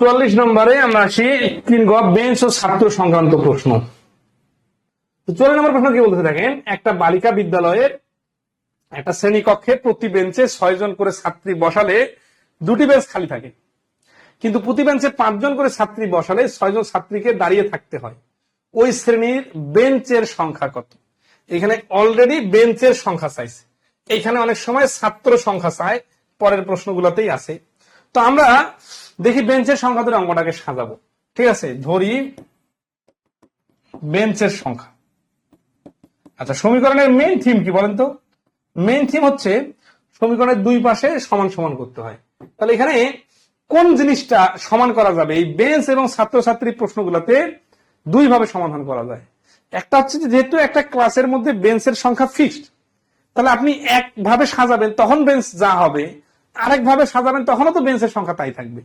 চুয়াল্লিশ নম্বরে আমরা আসি, তিন গ বেঞ্চ ও ছাত্র সংক্রান্ত প্রশ্ন। চুয়াল্লিশ নম্বর প্রশ্ন কি বলতে দেখেন, একটা বালিকা বিদ্যালয়ের একটা শ্রেণীকক্ষে প্রতি বেঞ্চে ছয় জন করে ছাত্রী বসালে দুটি বেঞ্চ খালি থাকে। কিন্তু প্রতি বেঞ্চে পাঁচজন করে ছাত্রী বসালে ছয়জন ছাত্রীকে দাঁড়িয়ে থাকতে হয়। ওই শ্রেণির বেঞ্চের সংখ্যা কত? এখানে অলরেডি বেঞ্চের সংখ্যা চাইছে এখানে অনেক সময় ছাত্র সংখ্যা চায়, পরের প্রশ্নগুলোতেই আছে। তো আমরা দেখি বেঞ্চের সংখ্যা ধরে অঙ্কটাকে সাজাবো। ঠিক আছে? ধরি বেঞ্চের সংখ্যা। আচ্ছা সমীকরণের মেইন থিম কি বলেন তো? মেইন থিম হচ্ছে সমীকরণের দুই পাশে সমান সমান করতে হয়। তাহলে এখানে কোন জিনিসটা সমান করা যাবে? এই বেঞ্চ এবং ছাত্রছাত্রী প্রশ্নগুলোতে দুই ভাবে সমাধান করা যায়। একটা হচ্ছে যেহেতু একটা ক্লাসের মধ্যে বেঞ্চের সংখ্যা ফিক্সড তাহলে আপনি একভাবে সাজাবেন, তখন বেঞ্চ যা হবে, আরেকভাবে সাজাবেন, তখনও তো বেঞ্চের সংখ্যা তাই থাকবে।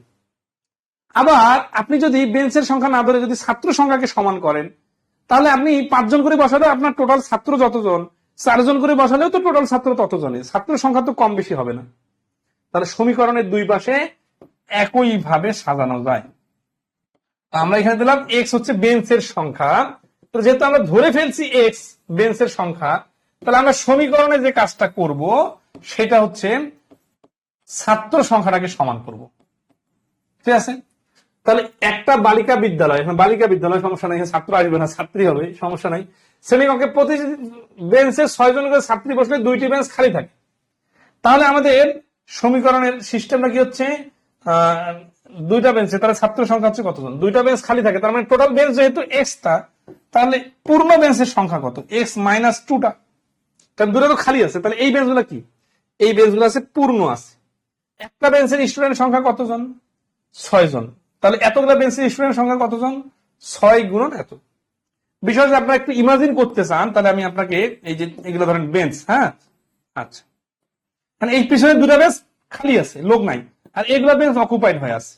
আবার আপনি যদি বেঞ্চের সংখ্যা না ধরে যদি ছাত্র সংখ্যাকে সমান করেন, তাহলে আপনি পাঁচজন করে বসালে আপনার টোটাল ছাত্র যতজন, চারজন করে বসালেও তো টোটাল ছাত্র ততজনে ছাত্র সংখ্যা তো কম বেশি হবে না। তাহলে সমীকরণের দুই পাশে একই ভাবে সাজানো যায়। আমরা এখানে দিলাম এক্স হচ্ছে বেঞ্চের সংখ্যা। তো যেহেতু আমরা ধরে ফেলছি এক্স বেঞ্চের সংখ্যা, তাহলে আমরা সমীকরণে যে কাজটা করব, সেটা হচ্ছে ছাত্র সংখ্যাটাকে সমান করব। ঠিক আছে? তাহলে একটা বালিকা বিদ্যালয়, এখন বালিকা বিদ্যালয় সমস্যা নাই ছাত্র আসবে না, ছাত্রী হবে, সমস্যা নাই। শ্রেণীকক্ষে প্রতি বেঞ্চে ছয় জন করে ছাত্রী বসলে দুইটি বেঞ্চ খালি থাকে। তাহলে আমাদের সমীকরণের সিস্টেমটা কি হচ্ছে? দুইটা বেঞ্চে, তাহলে ছাত্র সংখ্যা হচ্ছে কতজন? দুইটা বেঞ্চ খালি থাকে, তার মানে টোটাল বেঞ্চ যেহেতু এক্সটা তাহলে পূর্ণ বেঞ্চের সংখ্যা কত? এক্স মাইনাস টুটা কারণ দুটো তো খালি আছে, তাহলে এই বেঞ্চগুলো কি? এই বেঞ্চগুলো আছে, পূর্ণ আছে। একটা বেঞ্চের স্টুডেন্ট সংখ্যা কতজন? ছয় জন তাহলে এতগুলো বেঞ্চের স্টুডেন্ট সংখ্যা কতজন? ছয় গুণন এত। বিষয় আপনারা একটু ইমাজিন করতে চান, তাহলে আমি আপনাকে এই যে এগুলো ধরেন বেঞ্চ হ্যাঁ? আচ্ছা। মানে এই পিছনে দুটা বেঞ্চ খালি আছে, লোক নাই। আর এগুলো বেঞ্চ অকুপাইড হয়ে আছে।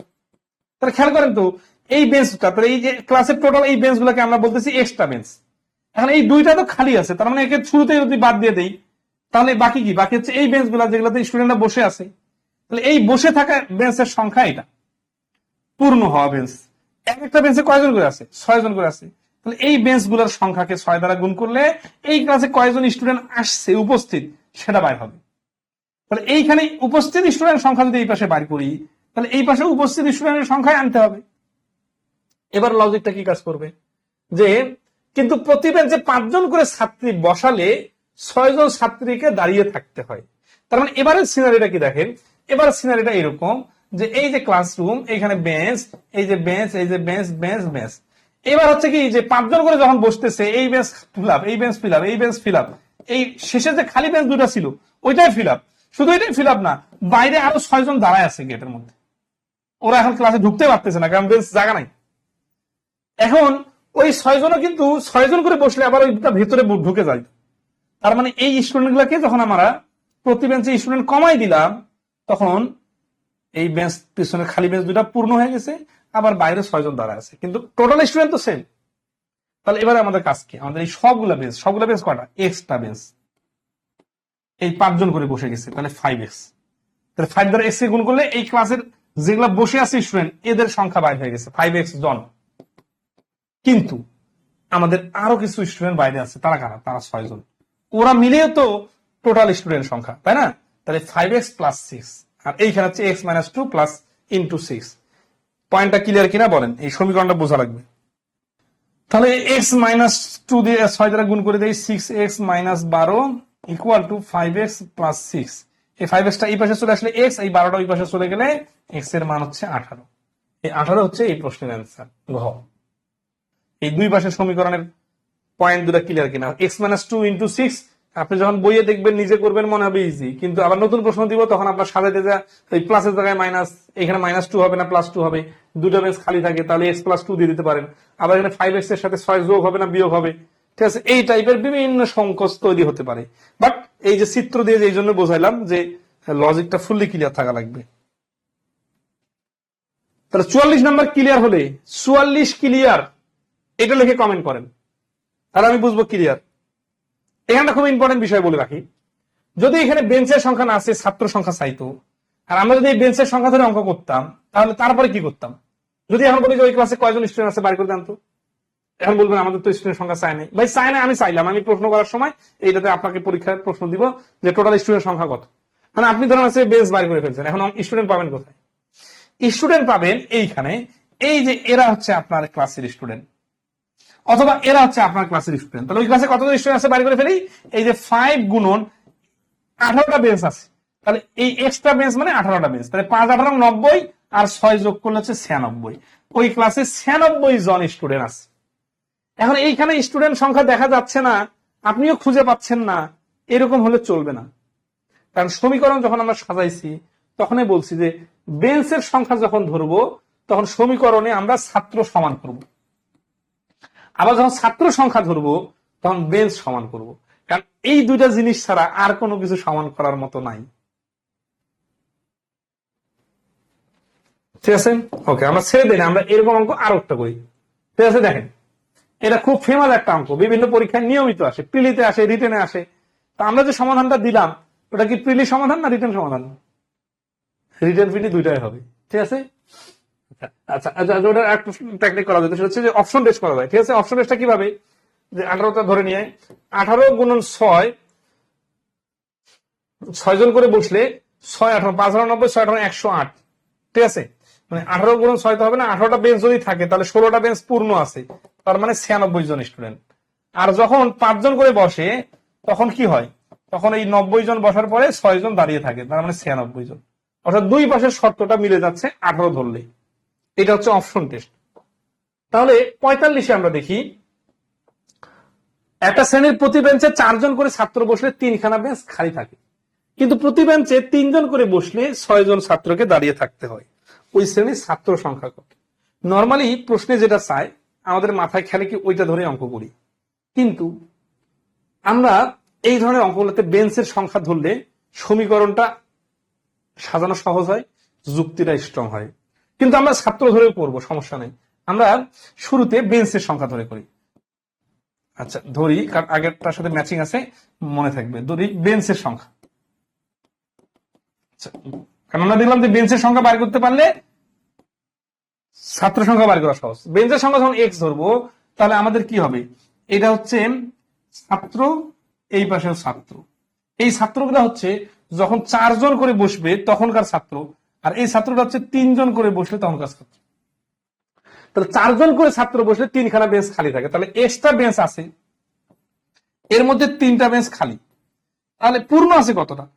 তাহলে খেয়াল করেন তো, এই বেঞ্চটা তাহলে এই যে ক্লাসের টোটাল এই বেঞ্চ গুলোকে আমরা বলতেছি এক্সট্রা বেঞ্চ এখন এই দুইটা তো খালি আছে, তার মানে একে শুরুতে যদি বাদ দিয়ে দেই, তাহলে বাকি কি? বাকি হচ্ছে এই বেঞ্চগুলা যেগুলোতে স্টুডেন্টরা বসে আছে। তাহলে এই বসে থাকা বেঞ্চের সংখ্যা এটা। পূর্ণ হওয়া বেঞ্চ এক একটা বেঞ্চে কয়জন করে আছে? ছয় জন করে আছে। তাহলে এই বেঞ্চগুলোর সংখ্যাকে ছয় দ্বারা গুণ করলে এই ক্লাসে কয়জন স্টুডেন্ট আসছে, উপস্থিত, সেটা বাইর হবে। তাহলে এইখানে উপস্থিত স্টুডেন্ট সংখ্যা যদি এই পাশে বাইর করি, তাহলে এই পাশে উপস্থিত স্টুডেন্টের সংখ্যায় আনতে হবে। এবার লজিকটা কি কাজ করবে? যে কিন্তু প্রতি বেঞ্চে পাঁচজন করে ছাত্রী বসালে ছয়জন ছাত্রীকে দাঁড়িয়ে থাকতে হয়। তার মানে এবারের সিনারিটা কি দেখেন? এবার সিনারিটা এরকম যে এই যে ক্লাসরুম এখানে বেঞ্চ এই যে বেঞ্চ এই যে বেঞ্চ বেঞ্চ বেঞ্চ এবার হচ্ছে কি, যে পাঁচজন করে যখন বসতেছে, এই বেঞ্চ ফিল আপ এই বেঞ্চ ফিল আপ এই বেঞ্চ ফিল আপ এই শেষে যে খালি বেঞ্চ দুটা ছিল, ওইটাই ফিল আপ শুধু এটাই ফিল আপ না, বাইরে আরও ছয়জন দাঁড়ায় আছে গেটের মধ্যে। ওরা এখন ক্লাসে ঢুকতে পারতেছে না, কারণ বেঞ্চ জায়গা নাই। এখন ওই ছয়জনও কিন্তু ছয়জন করে বসলে আবার ওইটা ভিতরে ঢুকে যায়। তার মানে এই স্টুডেন্ট গুলাকে যখন আমরা প্রতি বেঞ্চে স্টুডেন্ট কমাই দিলাম, তখন এই বেঞ্চ পিছনে খালি বেঞ্চ দুটা পূর্ণ হয়ে গেছে, আবার বাইরে ছয়জন দাঁড়া আছে। কিন্তু টোটাল স্টুডেন্ট তো সেম তাহলে এবারে আমাদের কাজ কি? আমাদের এই সবগুলা বেঞ্চ সবগুলা বেঞ্চ কয়টা? এক্সট্রা বেঞ্চ এই পাঁচজন করে বসে গেছে, তাহলে ফাইভ এক্স তাহলে ফাইভ দ্বারা এক্স গুণ করলে এই ক্লাসের যেগুলা বসে আছে স্টুডেন্ট এদের সংখ্যা বাইরে হয়ে গেছে ফাইভ এক্স জন। কিন্তু আমাদের আরও কিছু স্টুডেন্ট বাইরে আছে, তারা কারা? তারা ছয়জন। ওরা মিলিয়ে তো টোটাল স্টুডেন্ট সংখ্যা, তাই না? তাহলে ফাইভ এক্স প্লাস সিক্স আর এইখানে হচ্ছে X minus two plus into six পয়েন্টটা ক্লিয়ার কিনা বলেন, এই সমীকরণটা বোঝা লাগবে। তাহলে এক্স মাইনাস টু দিয়ে ছয় দ্বারা গুণ করে দেয় সিক্স এক্স মাইনাস বারো equal to five X plus six এই ফাইভ এক্সটা এই পাশে চলে আসলে এক্স এই বারোটা ওই পাশে চলে গেলে এক্সের মান হচ্ছে আঠারো। এই আঠারো হচ্ছে এই প্রশ্নের অ্যান্সার ঘ। এই দুই পাশের সমীকরণের পয়েন্ট দুটা ক্লিয়ার কিনা। X minus two into six আপনি যখন বইয়ে দেখবেন, নিজে করবেন, মনে হবে ইজি কিন্তু আবার নতুন প্রশ্ন দিব, তখন আপনার সাজাতে যা প্লাসের জায়গায় মাইনাস এখানে মাইনাস টু হবে না প্লাস টু হবে। দুটো বেঞ্চ খালি থাকে, তাহলে এক্স প্লাস টু দিয়ে দিতে পারেন। আবার এখানে ফাইভ এক্সের সাথে ছয় যোগ হবে না, বিয়োগ হবে। ঠিক আছে, এই টাইপের বিভিন্ন সংকোচ তৈরি হতে পারে। বাট এই যে চিত্র দিয়ে এই জন্য বোঝাইলাম যে লজিকটা ফুললি ক্লিয়ার থাকা লাগবে। তাহলে চুয়াল্লিশ নাম্বার ক্লিয়ার হলে, চুয়াল্লিশ ক্লিয়ার এটা লিখে কমেন্ট করেন। তাহলে আমি বুঝব ক্লিয়ার এখানে খুব ইম্পর্টেন্ট বিষয় বলে রাখি। যদি এখানে বেঞ্চের সংখ্যা না আসে ছাত্র সংখ্যা চাইতো, আর আমরা যদি বেঞ্চের সংখ্যা ধরে অঙ্ক করতাম, তাহলে তারপরে কি করতাম? যদি এখন বলি যে ওই ক্লাসে কয়জন স্টুডেন্ট আছে বাইর করে দেন এখন বলবেন আমাদের তো স্টুডেন্ট সংখ্যা চাই নাই। ভাই চাই না আমি চাইলাম। আমি প্রশ্ন করার সময় এইটাতে আপনাকে পরীক্ষার প্রশ্ন দিব যে টোটাল স্টুডেন্ট সংখ্যা কত। মানে আপনি ধরেন আছে বেস বাইর করে ফেলছেন, এখন স্টুডেন্ট পাবেন কোথায়? স্টুডেন্ট পাবেন এইখানে, এই যে এরা হচ্ছে আপনার ক্লাসের স্টুডেন্ট অথবা এরা হচ্ছে আপনার ক্লাসের স্টুডেন্ট তাহলে ওই ক্লাসে কতজন স্টুডেন্ট আছে বাইর করে ফেলি? এই যে ফাইভ গুণন আঠারোটা বেঞ্চ আছে। তাহলে এই এক্সট্রা বেঞ্চ মানে আঠারোটা বেঞ্চ তাহলে পাঁচ আঠারো নব্বই আর ছয় যোগ করলে হচ্ছে ছিয়ানব্বই। ওই ক্লাসে ছিয়ানব্বই জন স্টুডেন্ট আছে। এখন এইখানে স্টুডেন্ট সংখ্যা দেখা যাচ্ছে না, আপনিও খুঁজে পাচ্ছেন না, এরকম হলে চলবে না। কারণ সমীকরণ যখন আমরা সাজাইছি, তখনই বলছি যে বেঞ্চের সংখ্যা যখন ধরবো, তখন সমীকরণে আমরা ছাত্র সমান করব। আবার যখন ছাত্র সংখ্যা ধরবো, তখন বেঞ্চ সমান করব। কারণ এই দুইটা জিনিস ছাড়া আর কোনো কিছু সমান করার মতো নাই। ঠিক আছে? ওকে আমরা ছেড়ে দিই আমরা এরকম অঙ্ক আরও একটা করি। ঠিক আছে, দেখেন। এটা খুব ফেমাস একটা অঙ্ক, বিভিন্ন পরীক্ষায় নিয়মিত আসে, প্রিলিতে আসে, রিটেনে আসে। তা আমরা যে সমাধানটা দিলাম, ওটা কি প্রিলি সমাধান না রিটেন সমাধান? রিটেন ফিটি দুইটাই হবে। ঠিক আছে? আচ্ছা আচ্ছা আচ্ছা, ওটা একটু টেকনিক করা যায়। সেটা হচ্ছে যে অপশন টেস্ট করা যায়। ঠিক আছে? অপশন টেস্টটা কীভাবে? যে আঠারোটা ধরে নিয়ে আঠারো গুণন ছয় ছয় জন করে বসলে ছয় আঠারো পাঁচ আঠারো নব্বই ছয় আঠারো একশো আট। ঠিক আছে? মানে আঠারো গুণ ছয় তো হবে না আঠারোটা বেঞ্চ যদি থাকে তাহলে ষোলোটা বেঞ্চ পূর্ণ আছে। তার মানে ছিয়ানব্বই জন স্টুডেন্ট আর যখন পাঁচজন করে বসে তখন কি হয়? তখন এই নব্বই জন বসার পরে ছয় জন দাঁড়িয়ে থাকে তার মানে ছিয়ানব্বই জন। অর্থাৎ দুই পাশের শর্তটা মিলে যাচ্ছে আঠারো ধরলে। এটা হচ্ছে অপশন টেস্ট। তাহলে পঁয়তাল্লিশে আমরা দেখি, একটা শ্রেণির প্রতি বেঞ্চে চারজন করে ছাত্র বসলে তিনখানা বেঞ্চ খালি থাকে। কিন্তু প্রতি বেঞ্চে তিনজন করে বসলে ছয় জন ছাত্রকে দাঁড়িয়ে থাকতে হয়। ওই শ্রেণির ছাত্র সংখ্যা কত? নর্মালি প্রশ্নে যেটা চায় আমাদের মাথায় খেলে কি ওইটা ধরে অঙ্ক করি। কিন্তু আমরা এই ধরনের অঙ্কগুলোতে বেঞ্চের সংখ্যা ধরলে সমীকরণটা সাজানো সহজ হয়, যুক্তিটা স্ট্রং হয়। কিন্তু আমরা ছাত্র ধরে করব সমস্যা নেই। আমরা শুরুতে বেঞ্চের সংখ্যা ধরে করি। আচ্ছা ধরি কারণ আগেরটার সাথে ম্যাচিং আছে মনে থাকবে। ধরি বেঞ্চের সংখ্যা। আচ্ছা, কারণ আমরা দেখলাম যে বেঞ্চের সংখ্যা বার করতে পারলে ছাত্র সংখ্যা বার করা সহজ। বেঞ্চের সংখ্যা যখন এক্স ধরবো তাহলে আমাদের কি হবে? এটা হচ্ছে ছাত্র এই পাশেও ছাত্র। এই ছাত্রগুলো হচ্ছে যখন চারজন করে বসবে তখনকার ছাত্র। আর এই ছাত্রটা হচ্ছে তিনজন করে বসলে তখনকার ছাত্র তাহলে চারজন করে ছাত্র বসলে তিনখানা বেঞ্চ খালি থাকে। তাহলে এক্সট্রা বেঞ্চ আছে। এর মধ্যে তিনটা বেঞ্চ খালি। তাহলে পূর্ণ আছে কতটা?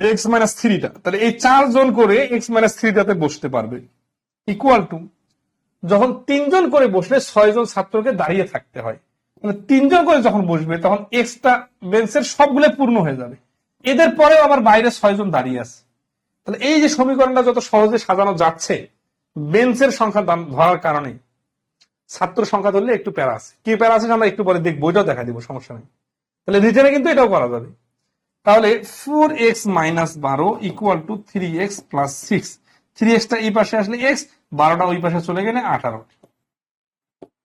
এক্স মাইনাস থ্রিটা তাহলে এই চারজন করে এক্স মাইনাস থ্রিটাতে বসতে পারবে। ইকুয়াল টু যখন তিনজন করে বসলে ছয় জন ছাত্রকে দাঁড়িয়ে থাকতে হয়। মানে তিনজন করে যখন বসবে, তখন এক্সট্রা বেঞ্চের সবগুলো পূর্ণ হয়ে যাবে। এদের পরেও আবার বাইরে ছয়জন দাঁড়িয়ে আছে। তাহলে এই যে সমীকরণটা যত সহজে সাজানো যাচ্ছে, বেঞ্চের সংখ্যা ধরার কারণে ছাত্র সংখ্যা ধরলে একটু প্যারা আছে। কি প্যারা আছে আমরা একটু পরে দেখব এটাও দেখা দিব, সমস্যা নেই। তাহলে রিটেনে কিন্তু এটাও করা যাবে। তাহলে ফোর এক্স মাইনাস বারো equal to three X plus six three extra এই পাশে আসলে এক্স বারোটা ওই পাশে চলে গেলে আঠারো।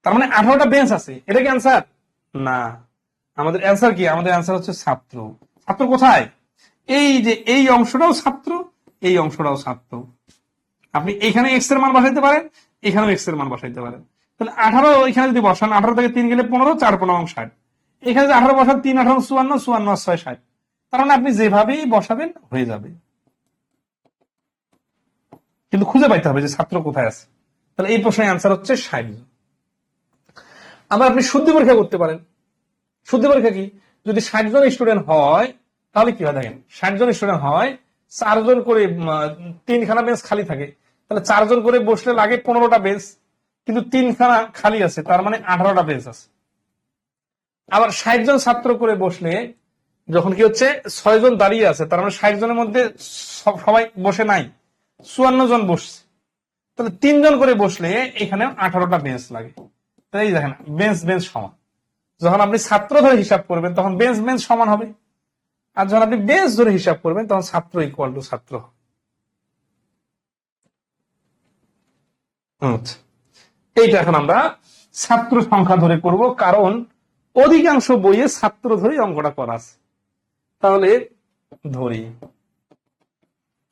তার মানে আঠারোটা বেঞ্চ আছে। এটা কি অ্যান্সার না। আমাদের অ্যান্সার কি? আমাদের অ্যান্সার হচ্ছে ছাত্র। ছাত্র কোথায়? এই যে এই অংশটাও ছাত্র এই অংশটাও ছাত্র আপনি এখানে এক্সের মান বসাইতে পারেন, এখানেও এক্সের মান বসাইতে পারেন। তাহলে আঠারো এখানে যদি বসান, আঠারো থেকে তিন গেলে পনেরো, চার পনেরো ষাট। এখানে যদি আঠারো বসান, তিন, আঠারো, চুয়ান্ন চুয়ান্ন, ছয়, ষাট। তার মানে আপনি যেভাবেই বসাবেন, হয়ে যাবে। কিন্তু খুঁজে পাইতে হবে যে ছাত্র কোথায় আছে। তাহলে এই প্রশ্নের অ্যান্সার হচ্ছে ষাট। জন আবার আপনি শুদ্ধি পরীক্ষা করতে পারেন। শুদ্ধি পরীক্ষা কি? যদি ষাট জন স্টুডেন্ট হয়, তাহলে কি হয় দেখেন? ষাট জন স্টুডেন্ট হয় চারজন করে তিনখানা বেঞ্চ খালি থাকে। তাহলে চারজন করে বসলে লাগে পনেরোটা বেঞ্চ কিন্তু তিনখানা খালি আছে, তার মানে আঠারোটা বেঞ্চ আছে। আবার ষাট জন ছাত্র করে বসলে, যখন কি হচ্ছে ছয় জন দাঁড়িয়ে আছে, তার মানে ষাট জনের মধ্যে সবাই বসে নাই চুয়ান্ন জন বসছে। তাহলে তিনজন করে বসলে এখানে আঠারোটা বেঞ্চ লাগে। তাই দেখেন বেঞ্চ বেঞ্চ সমান। যখন আপনি ছাত্র ধরে হিসাব করবেন, তখন বেঞ্চ বেঞ্চ সমান হবে। আর যখন আপনি বেঞ্চ ধরে হিসাব করবেন, তখন ছাত্র ইকুয়াল টু ছাত্র। আচ্ছা। এইটা এখন আমরা ছাত্র সংখ্যা ধরে করব, কারণ অধিকাংশ বইয়ে ছাত্র ধরে অঙ্কটা করা আছে। তাহলে ধরি,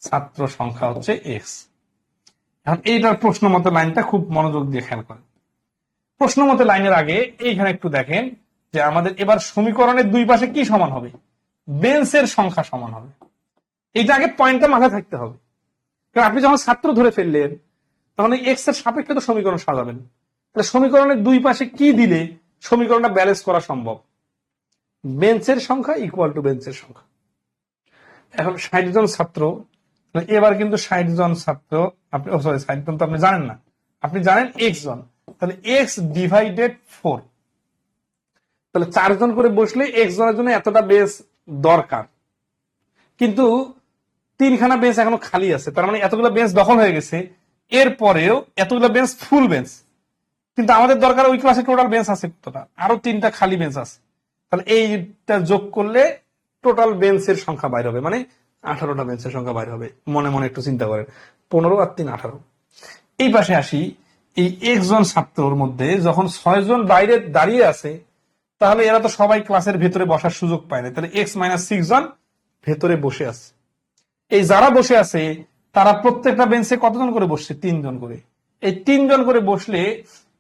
ছাত্র সংখ্যা হচ্ছে এক্স এখন এইটার প্রশ্ন মতো লাইনটা খুব মনোযোগ দিয়ে খেয়াল করেন। প্রশ্ন মতো লাইনের আগে এইখানে একটু দেখেন যে আমাদের এবার সমীকরণের দুই পাশে কি সমান হবে? বেঞ্চের সংখ্যা সমান হবে। এইটা আগে পয়েন্টটা মাথায় থাকতে হবে। কারণ আপনি যখন ছাত্র ধরে ফেললেন, তখন এক্সের সাপেক্ষে তো সমীকরণ সাজাবেন। তাহলে সমীকরণের দুই পাশে কি দিলে সমীকরণটা ব্যালেন্স করা সম্ভব? বেঞ্চের সংখ্যা ইকুয়াল টু বেঞ্চের সংখ্যা। এখন ষাট জন ছাত্র এবার কিন্তু ষাট জন ছাত্র, আপনি সরি ষাট জন তো আপনি জানেন না। আপনি জানেন এক্স জন। তাহলে এক্স ডিভাইডেড ফোর তাহলে চারজন করে বসলে এক্স জনের জন্য এতটা বেস দরকার। কিন্তু তিনখানা বেঞ্চ এখনও খালি আছে, তার মানে এতগুলো বেঞ্চ দখল হয়ে গেছে, এরপরেও এতগুলো বেঞ্চ ফুল বেঞ্চ কিন্তু আমাদের দরকার ওই ক্লাসে টোটাল বেঞ্চ আছে কতটা আরও তিনটা খালি বেঞ্চ আছে। তাহলে এইটা যোগ করলে টোটাল বেঞ্চের সংখ্যা বাইর হবে মানে আঠারোটা বেঞ্চের সংখ্যা বাইর হবে, মনে মনে একটু চিন্তা করেন। পনেরো আর তিন আঠারো। এই পাশে আসি, এই একজন ছাত্রর মধ্যে যখন ছয়জন বাইরে দাঁড়িয়ে আছে তাহলে এরা তো সবাই ক্লাসের ভেতরে বসার সুযোগ পায় না। তাহলে এক্স মাইনাস সিক্স জন ভেতরে বসে আছে। এই যারা বসে আছে, তারা প্রত্যেকটা বেঞ্চে কতজন করে বসছে? তিনজন করে। এই তিনজন করে বসলে,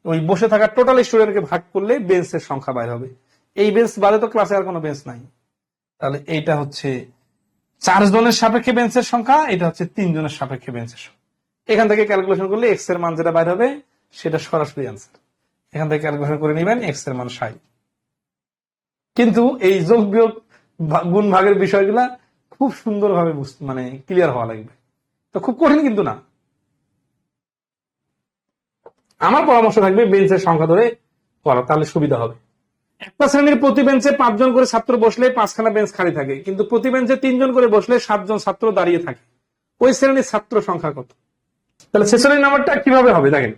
ওই বসে থাকা টোটাল স্টুডেন্টকে ভাগ করলে বেঞ্চের সংখ্যা বাইর হবে। এই বেঞ্চ বাদে তো ক্লাসে আর কোনো বেঞ্চ নাই। তাহলে এইটা হচ্ছে চার জনের সাপেক্ষে বেঞ্চের সংখ্যা, এটা হচ্ছে তিন জনের সাপেক্ষে বেঞ্চের সংখ্যা। এখান থেকে ক্যালকুলেশন করলে এক্সের মান যেটা বাইর হবে, সেটা সরাসরি আনসার এখান থেকে ক্যালকুলেশন করে নেবেন এক্সের মান ষাট। কিন্তু এই যোগ বিয়োগ গুণ ভাগের বিষয়গুলা খুব সুন্দরভাবে মানে ক্লিয়ার হওয়া লাগবে। তো খুব কঠিন কিন্তু না। আমার পরামর্শ থাকবে বেঞ্চের সংখ্যা ধরে করা, তাহলে সুবিধা হবে। একটা শ্রেণির প্রতি বেঞ্চে পাঁচজন করে ছাত্র বসলে পাঁচখানা বেঞ্চ খালি থাকে, কিন্তু প্রতি বেঞ্চে তিনজন করে বসলে সাতজন ছাত্র দাঁড়িয়ে থাকে। ওই শ্রেণির ছাত্র সংখ্যা কত? তাহলে ছেচল্লিশ নাম্বারটা কীভাবে হবে দেখেন?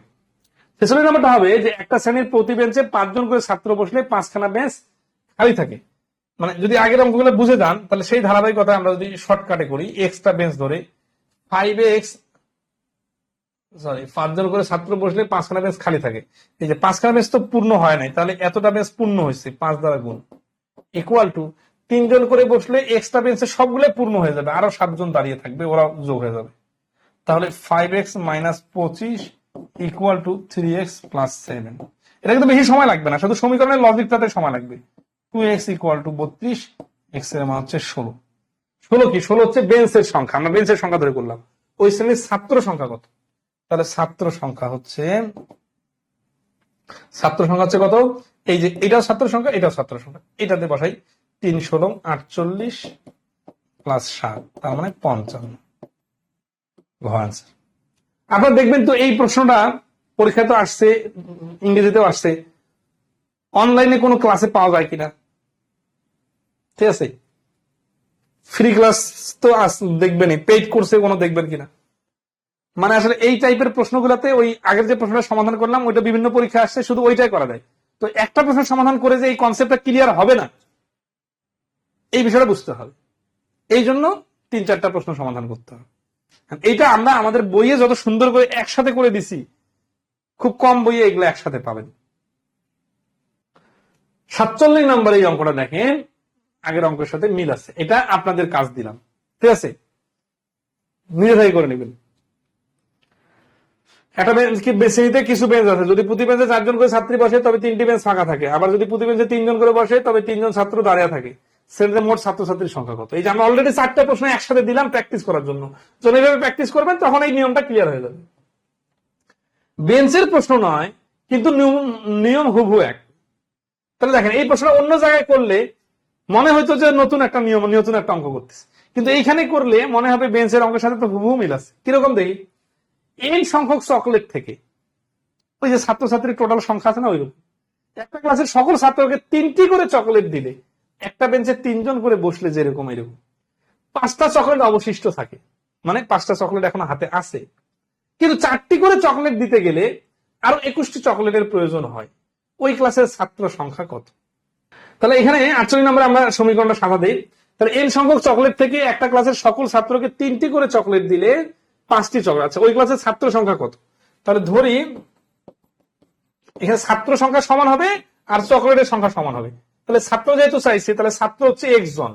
ছেচল্লিশ নাম্বারটা হবে যে একটা শ্রেণির প্রতি বেঞ্চে পাঁচজন করে ছাত্র বসলে পাঁচখানা বেঞ্চ খালি থাকে। মানে যদি আগের অঙ্কগুলো বুঝে যান, তাহলে সেই ধারাবাহিকতা আমরা যদি শর্টকাটে করি এক্সট্রা বেঞ্চ ধরে ফাইভ এক্স সরি পাঁচজন করে ছাত্র বসলে পাঁচখানা বেঞ্চ খালি থাকে। এই যে পাঁচখানা বেঞ্চ তো পূর্ণ হয় নাই, তাহলে এতটা বেঞ্চ পূর্ণ হয়েছে, পাঁচ দ্বারা গুণ। ইকুয়াল টু তিনজন করে বসলে এক্সট্রা বেঞ্চে সবগুলো পূর্ণ হয়ে যাবে, আরও সাতজন দাঁড়িয়ে থাকবে ওরা যোগ হয়ে যাবে। তাহলে ফাইভ এক্স মাইনাস পঁচিশ equal to three X plus seven এটা কিন্তু বেশি সময় লাগবে না, শুধু সমীকরণের লজিকটাতে সময় লাগবে। টু এক্স ইকুয়াল টু বত্রিশ এক্সের মান হচ্ছে ষোলো। ষোলো কি? ষোলো হচ্ছে বেঞ্চের সংখ্যা। আমরা বেঞ্চের সংখ্যা ধরে করলাম। ওই শ্রেণির ছাত্র সংখ্যা কত? তাহলে ছাত্র সংখ্যা হচ্ছে, ছাত্র সংখ্যা হচ্ছে কত? এই যে এটাও ছাত্র সংখ্যা, এটাও ছাত্র সংখ্যা। এটাতে বসাই তিন ষোলো, আটচল্লিশ প্লাস সাত, তার মানে পঞ্চান্ন। আপনারা দেখবেন তো এই প্রশ্নটা পরীক্ষা তো আসছে, ইংরেজিতেও আসছে। অনলাইনে কোনো ক্লাসে পাওয়া যায় কিনা? ঠিক আছে? ফ্রি ক্লাস তো দেখবেনই পেইড কোর্সে কোনো দেখবেন কিনা? মানে আসলে এই টাইপের প্রশ্নগুলোতে ওই আগের যে প্রশ্নটা সমাধান করলাম, ওইটা বিভিন্ন পরীক্ষা আসছে, শুধু ওইটাই করা যায়। তো একটা প্রশ্ন সমাধান করে যে এই কনসেপ্টটা ক্লিয়ার হবে না, এই বিষয়টা বুঝতে হবে। এই জন্য তিন চারটা প্রশ্ন সমাধান করতে হবে। এইটা আমরা আমাদের বইয়ে যত সুন্দর করে একসাথে করে দিছি, খুব কম বইয়ে এগুলো একসাথে পাবেন। সাতচল্লিশ নম্বর এই অঙ্কটা দেখেন। আগের অঙ্কের সাথে মিল আছে। এটা আপনাদের কাজ দিলাম। ঠিক আছে? নিজে থেকে করে নেবেন। একটা বেঞ্চ কি শ্রেণীতে কিছু বেঞ্চ আছে। যদি প্রতি বেঞ্চে চারজন করে ছাত্রী বসে, তবে তিনটি বেঞ্চ ফাঁকা থাকে। আবার যদি প্রতি বেঞ্চে তিনজন করে বসে, তবে তিনজন ছাত্র দাঁড়িয়ে থাকে। শ্রেণীতে মোট ছাত্রছাত্রীর সংখ্যা কত? এই যে আমরা অলরেডি চারটা প্রশ্ন একসাথে দিলাম প্র্যাকটিস করার জন্য। যখন এইভাবে প্র্যাকটিস করবেন, তখন এই নিয়মটা ক্লিয়ার হয়ে যাবে। বেঞ্চের প্রশ্ন নয়, কিন্তু নিয়ম- নিয়ম হুবহু এক। তাহলে দেখেন, এই প্রশ্নটা অন্য জায়গায় করলে মনে হয়তো যে নতুন একটা নিয়ম, নতুন একটা অঙ্ক করতেছে। কিন্তু এইখানে করলে মনে হবে বেঞ্চের অঙ্কের সাথে তো হুবহু মিল আছে। কীরকম দেখি? এই সংখ্যক চকলেট থেকে, ওই যে ছাত্রছাত্রীর টোটাল সংখ্যা আছে না ওইরকম? একটা ক্লাসের সকল ছাত্রকে তিনটি করে চকলেট দিলে, একটা বেঞ্চে তিনজন করে বসলে যেরকম এরকম। পাঁচটা চকলেট অবশিষ্ট থাকে। মানে পাঁচটা চকলেট এখন হাতে আছে। কিন্তু চারটি করে চকলেট দিতে গেলে আরও একুশটি চকলেটের প্রয়োজন হয়। ওই ক্লাসের ছাত্র সংখ্যা কত? তাহলে এখানে আটচল্লিশ নম্বরে আমরা সমীকরণটা সাজা দিই। তাহলে এন সংখ্যক চকলেট থেকে একটা ক্লাসের সকল ছাত্রকে তিনটি করে চকলেট দিলে পাঁচটি চকলেট আচ্ছা ওই ক্লাসের ছাত্র সংখ্যা কত? তাহলে ধরি, এখানে ছাত্র সংখ্যা সমান হবে আর চকলেটের সংখ্যা সমান হবে। তাহলে ছাত্র যেহেতু চাইছে, তাহলে ছাত্র হচ্ছে এক জন।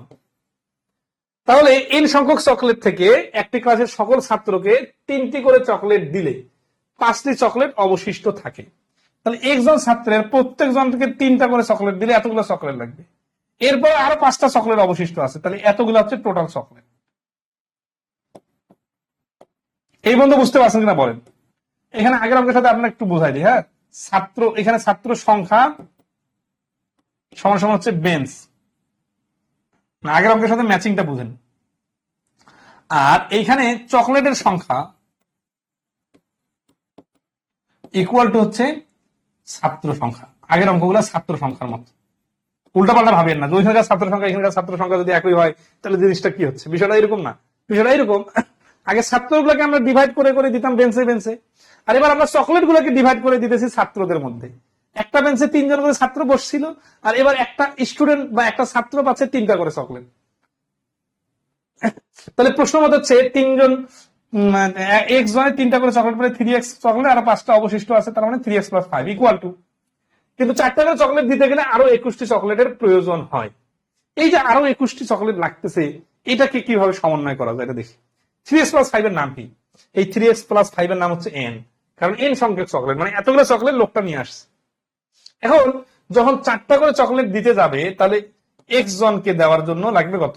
তাহলে এন সংখ্যক চকলেট থেকে একটি ক্লাসের সকল ছাত্রকে তিনটি করে চকলেট দিলে পাঁচটি চকলেট অবশিষ্ট থাকে। তাহলে একজন ছাত্রের প্রত্যেক জনকে তিনটা করে চকলেট দিলে এতগুলো চকলেট লাগবে। এরপর আরও পাঁচটা চকলেট অবশিষ্ট আছে, তাহলে এতগুলো হচ্ছে টোটাল চকলেট এই বন্ধু বুঝতে পারছেন কিনা বলেন? এখানে আগের অঙ্কের সাথে আপনার একটু বোঝাই দিই হ্যাঁ? ছাত্র, এখানে ছাত্র সংখ্যা সমান সমান হচ্ছে বেঞ্চ আগের অঙ্কের সাথে ম্যাচিংটা বুঝেন। আর এইখানে চকলেটের সংখ্যা ইকুয়াল টু হচ্ছে ছাত্র সংখ্যা। আগের অঙ্কগুলো ছাত্র সংখ্যার মতো। উল্টা পাল্টা ভাবেন না। যে ওইখানকার ছাত্র সংখ্যা এখানকার ছাত্র সংখ্যা যদি একই হয়, তাহলে জিনিসটা কি হচ্ছে? বিষয়টা এরকম না। বিষয়টা এরকম, আগে ছাত্রগুলোকে আমরা ডিভাইড করে করে দিতাম বেঞ্চে বেঞ্চে আর এবার আমরা চকলেট গুলোকে ডিভাইড করে দিতেছি ছাত্রদের মধ্যে। একটা বেঞ্চে তিনজন করে ছাত্র বসছিল, আর এবার একটা স্টুডেন্ট বা একটা ছাত্র পাচ্ছে তিনটা করে চকলেট তাহলে প্রশ্ন মত হচ্ছে, তিনজন এক্স জনের তিনটা করে চকলেট পেলে থ্রি এক্স চকলেট আর পাঁচটা অবশিষ্ট আছে, তার মানে three X plus five equal to কিন্তু চারটা করে চকলেট দিতে গেলে আরও একুশটি চকলেটের প্রয়োজন হয়। এই যে আরও একুশটি চকলেট লাগতেছে, এটাকে কীভাবে সমন্বয় করা যায় এটা দেখি। থ্রি এক্স প্লাস ফাইভ এর নাম কি? এই থ্রি এক্স প্লাস ফাইভ এর নাম হচ্ছে এন কারণ এন সংখ্যক চকলেট মানে এতগুলো চকলেট লোকটা নিয়ে আসছে। এখন, যখন চারটা করে চকলেট দিতে যাবে, তাহলে এক্স জনকে দেওয়ার জন্য লাগবে কত?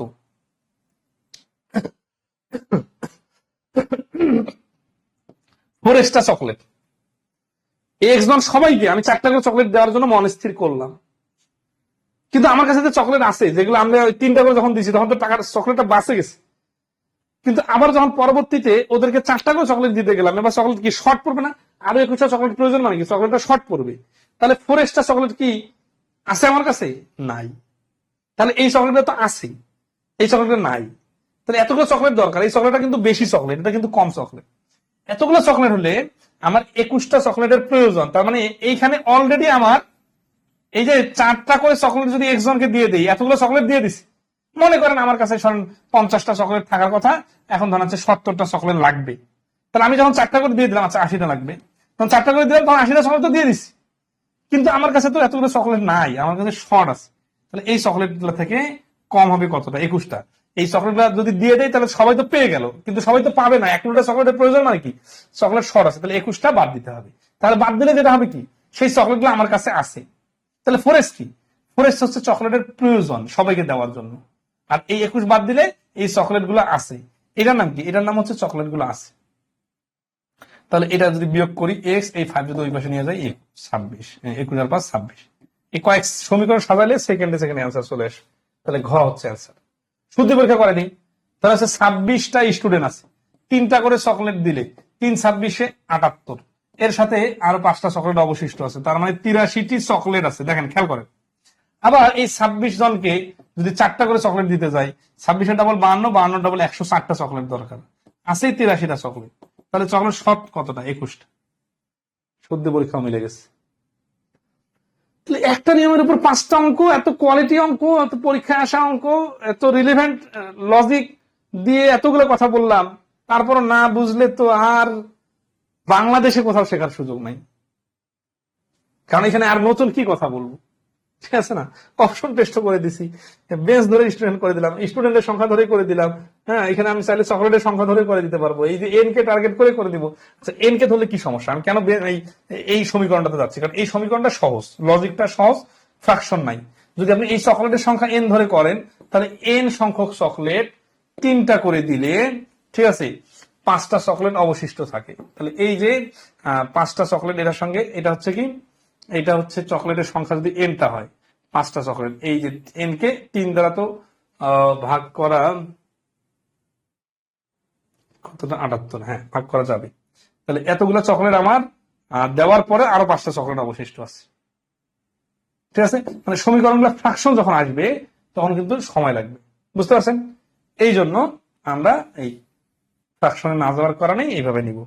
Four chocolate. এক্স সবাইকে আমি চারটা করে চকলেট দেওয়ার জন্য মন স্থির করলাম। কিন্তু আমার কাছে তো চকলেট আছে, যেগুলো আমরা ওই তিনটা করে যখন দিচ্ছি তখন তো টাকার চকলেটটা বাঁচে গেছে। কিন্তু আবার যখন পরবর্তীতে ওদেরকে চারটা করে চকলেট দিতে গেলাম, এবার চকলেট কি শর্ট পড়বে না? আরও একুশটা চকলেট প্রয়োজন মানে কি? চকলেটটা শর্ট পড়বে। তাহলে ফোর এক্সট্রা চকলেট কি আছে আমার কাছে? নাই। তাহলে এই চকলেটটা তো আছে এই চকলেটটা নাই। তাহলে এতগুলো চকলেট দরকার। এই চকলেটটা কিন্তু বেশি চকলেট, এটা কিন্তু কম চকলেট। এতগুলো চকলেট হলে আমার একুশটা চকলেটের প্রয়োজন। তার মানে এইখানে অলরেডি আমার এই যে চারটা করে চকলেট যদি একজনকে দিয়ে দিই, এতগুলো চকলেট দিয়ে দিছি। মনে করেন আমার কাছে পঞ্চাশটা চকলেট থাকার কথা, এখন ধরেন সত্তরটা চকলেট লাগবে। তাহলে আমি যখন চারটা করে দিয়ে দিলাম আচ্ছা আশিটা লাগবে। তখন চারটা করে দিলাম, তখন আশিটা চকলেট তো দিয়ে দিছি। কিন্তু আমার কাছে তো এতগুলো চকলেট নাই, আমার কাছে শর্ট আছে। তাহলে এই চকলেটগুলো থেকে কম হবে কতটা? একুশটা। এই চকলেট যদি দিয়ে দেয়, তাহলে সবাই তো পেয়ে গেল। কিন্তু সবাই তো পাবে না। এক লোটা চকলেটের প্রয়োজন মানে কি? চকলেট শর্ট আছে, তাহলে একুশটা বাদ দিতে হবে। তাহলে বাদ দিলে যেটা হবে কি? সেই চকলেটগুলো আমার কাছে আছে। তাহলে ফরেস্ট কি? ফরেস্ট হচ্ছে চকলেটের প্রয়োজন সবাইকে দেওয়ার জন্য। আর এই একুশ বাদ দিলে এই চকলেটগুলো আছে। এটার নাম কি? এটার নাম হচ্ছে চকলেটগুলো আছে। তাহলে এটা যদি বিয়োগ করি এক্স এই ফাইভ যদি ওই পাশে নিয়ে যায় ছাব্বিশ। একুশ আর পাঁচ, ছাব্বিশ। এই কয়েক সমীকরণ সাজাইলে সেকেন্ডে সেকেন্ডে অ্যান্সার চলে আসে। তাহলে ঘ হচ্ছে অ্যান্সার শুদ্ধি পরীক্ষা করে দিই তাহলে হচ্ছে ছাব্বিশটা স্টুডেন্ট আছে। তিনটা করে চকলেট দিলে, তিন ছাব্বিশে আটাত্তর। এর সাথে আরও পাঁচটা চকলেট অবশিষ্ট আছে। তার মানে তিরাশিটি চকলেট আছে। দেখেন, খেয়াল করেন। আবার এই ছাব্বিশ জনকে যদি চারটা করে চকলেট দিতে যাই ছাব্বিশে ডাবল বাহান্ন বাহান্ন ডাবল একশো ষাটটা চকলেট দরকার। আছে তিরাশিটা চকলেট তাহলে চকলেট শত কতটা? একুশটা। শুদ্ধি পরীক্ষা মিলে গেছে। একটা নিয়মের উপর পাঁচটা অঙ্ক, এত কোয়ালিটি অঙ্ক, এত পরীক্ষায় আসা অঙ্ক, এত রিলেভেন্ট লজিক দিয়ে এতগুলো কথা বললাম, তারপর না বুঝলে তো আর বাংলাদেশে কোথাও শেখার সুযোগ নাই। কারণ এখানে আর নতুন কি কথা বলব? ঠিক আছে না? অপশন টেস্ট করে দিছি। বেঞ্চ ধরে স্টুডেন্ট করে দিলাম। স্টুডেন্টের সংখ্যা ধরে করে দিলাম। হ্যাঁ এখানে আমি চাইলে চকলেটের সংখ্যা ধরে করে দিতে পারব। এই যে এন কে টার্গেট করে করে দিব। আচ্ছা এন কে ধরলে কি সমস্যা? আমি কেন এই সমীকরণটাতে যাচ্ছি? কারণ এই সমীকরণটা সহজ। লজিকটা সহজ ফ্রাকশন নাই। যদি আপনি এই চকলেটের সংখ্যা এন ধরে করেন, তাহলে এন সংখ্যক চকলেট তিনটা করে দিলে, ঠিক আছে? পাঁচটা চকলেট অবশিষ্ট থাকে। তাহলে এই যে পাঁচটা চকলেট এটার সঙ্গে, এটা হচ্ছে কি? এটা হচ্ছে চকলেটের সংখ্যা যদি এনটা হয়, পাঁচটা চকলেট এই যে এন কে তিন দ্বারা তো ভাগ করা কতটা আটাত্তর? হ্যাঁ ভাগ করা যাবে। তাহলে এতগুলো চকলেট আমার দেওয়ার পরে আরও পাঁচটা চকলেট অবশিষ্ট আছে। ঠিক আছে? মানে সমীকরণগুলো ফ্রাকশন যখন আসবে, তখন কিন্তু সময় লাগবে। বুঝতে পারছেন? এই জন্য আমরা এই ফ্রাকশনে না যাওয়ার কারণে এইভাবে নিব।